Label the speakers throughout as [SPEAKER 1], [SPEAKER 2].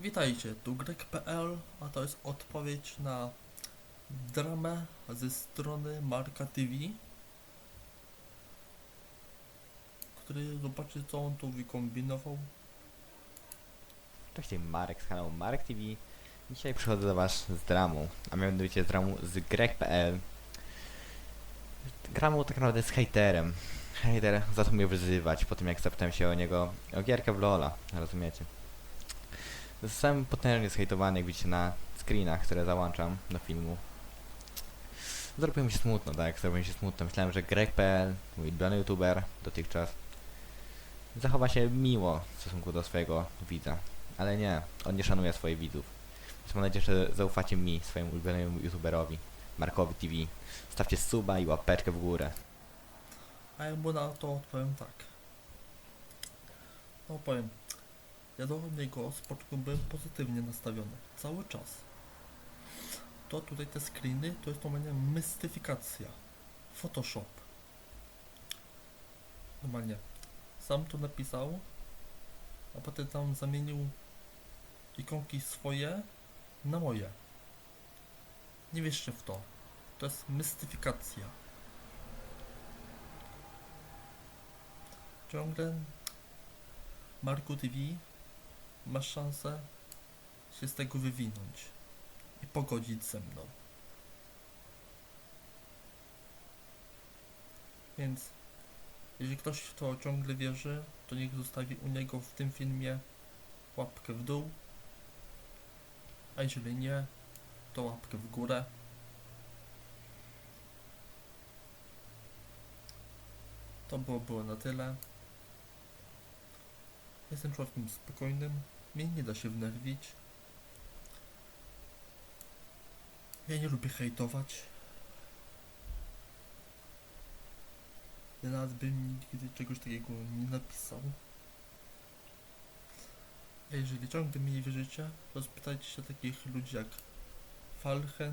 [SPEAKER 1] Witajcie, tu Greg.pl, a to jest odpowiedź na dramę ze strony Marka TV, który zobaczy co on tu wykombinował.
[SPEAKER 2] Cześć, Marek z kanału Marek TV. Dzisiaj przychodzę do Was z dramą, a mianowicie z dramą z greg.pl. Gramą tak naprawdę z hejterem. Hejter zaczął mnie wyzywać po tym jak zapytałem się o niego o gierkę w Lola, rozumiecie? Zostałem potężnie zhejtowany, jak widzicie na screenach, które załączam do filmu. Zrobiło mi się smutno, tak? Zrobiło mi się smutno. Myślałem, że greg.pl, mój ulubiony youtuber dotychczas, zachowa się miło w stosunku do swojego widza. Ale nie, on nie szanuje swoich widzów. Mam nadzieję, że zaufacie mi, swojemu ulubionemu youtuberowi, Markowi TV. Stawcie suba i łapeczkę w górę.
[SPEAKER 1] A ja mu na to odpowiem tak. No powiem, ja do niego z początku byłem pozytywnie nastawiony, cały czas. To tutaj te screeny, to jest normalnie mystyfikacja. Photoshop. Normalnie. Sam to napisał, a potem tam zamienił ikonki swoje na moje. Nie wierzcie w to. To jest mystyfikacja. ciągle Marku TV masz szansę się z tego wywinąć i pogodzić ze mną. Więc jeżeli ktoś w to ciągle wierzy, to niech zostawi u niego w tym filmie łapkę w dół, a jeżeli nie, to łapkę w górę. To było, było na tyle. Jestem człowiekiem spokojnym. Mnie nie da się wnerwić. Ja nie lubię hejtować. Nawet bym nigdy czegoś takiego nie napisał. Jeżeli ciągle mi nie wierzycie, to spytajcie się takich ludzi jak Falchen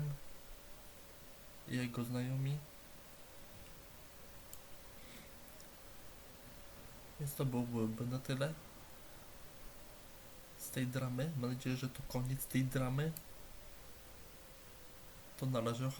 [SPEAKER 1] i jego znajomi. Więc to byłoby na tyle z tej dramy. Mam nadzieję, że to koniec tej dramy. To na razie.